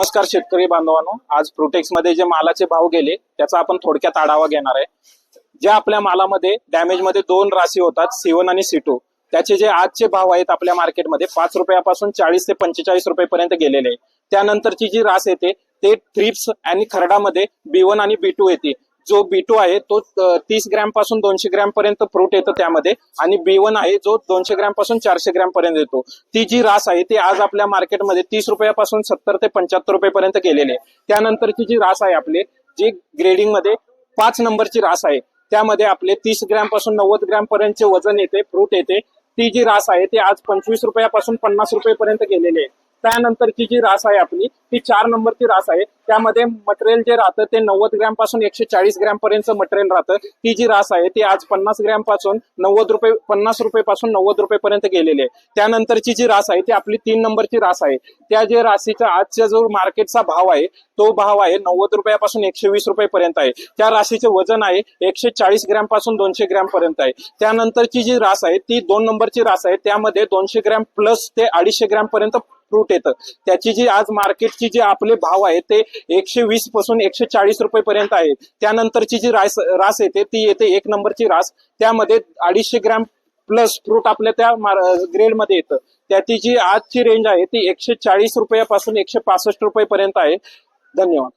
नमस्कार शेतकरी बांधवांनो. आज प्रोटेक्समध्ये जे मालाचे भाव गेले त्याचा आपण थोडक्यात आढावा घेणार आहे. ज्या आपल्या मालामध्ये डॅमेजमध्ये दोन राशी होतात सी आणि सिटू त्याचे जे आजचे भाव आहेत आपल्या मार्केटमध्ये पाच रुपयापासून चाळीस ते पंचेचाळीस रुपयेपर्यंत गेलेले आहे. त्यानंतरची जी रास येते ते थ्रिप्स आणि खरडामध्ये बी वन आणि बी टू येते. जो बी टू आहे तो तीस ग्रॅमपासून दोनशे ग्रॅम पर्यंत फ्रूट येतं त्यामध्ये. आणि बी वन आहे जो दोनशे ग्रॅमपासून चारशे ग्रॅम पर्यंत येतो. ती जी रास आहे ती आज आपल्या मार्केटमध्ये तीस रुपयापासून सत्तर ते पंच्याहत्तर रुपयेपर्यंत गेलेली आहे. त्यानंतरची जी रास आहे आपली जी ग्रेडिंगमध्ये पाच नंबरची रास आहे त्यामध्ये आपले तीस ग्रॅमपासून नव्वद ग्रॅम पर्यंतचे वजन येते फ्रूट येते. ती जी रास आहे ती आज पंचवीस रुपयापासून पन्नास रुपयेपर्यंत गेलेली आहे. त्यानंतरची जी रास आहे आपली ती चार नंबरची रास आहे. त्यामध्ये मटेरियल जे राहतं ते नव्वद ग्रॅमपासून एकशे चाळीस ग्रॅम पर्यंत मटेरियल राहतं. ती जी रास आहे ती आज पन्नास ग्रॅमपासून नव्वद रुपये पन्नास रुपये पासून नव्वद रुपये पर्यंत गेलेली आहे. त्यानंतरची जी रास आहे ती आपली तीन नंबरची रास आहे. त्या जे राशीचा आजचा जो मार्केटचा भाव आहे तो भाव आहे नव्वद रुपयापासून एकशे वीस रुपये पर्यंत आहे. त्या राशीचे वजन आहे एकशे चाळीस ग्रॅमपासून दोनशे ग्रॅम पर्यंत आहे. त्यानंतरची जी रास आहे ती दोन नंबरची रास आहे. त्यामध्ये दोनशे ग्रॅम प्लस ते अडीचशे ग्रॅम पर्यंत फ्रूट येतं. त्याची जी आज मार्केटची जी आपले भाव आहे ते एकशे वीसपासून एकशे चाळीस रुपये पर्यंत आहे. त्यानंतरची जी रास रास येते ती येते एक नंबरची रास. त्यामध्ये अडीचशे ग्रॅम प्लस फ्रूट आपल्या त्या ग्रेडमध्ये येतं. त्याची जी आजची रेंज आहे ती एकशे चाळीस रुपयापासून एकशे पासष्ट रुपये पर्यंत आहे. धन्यवाद.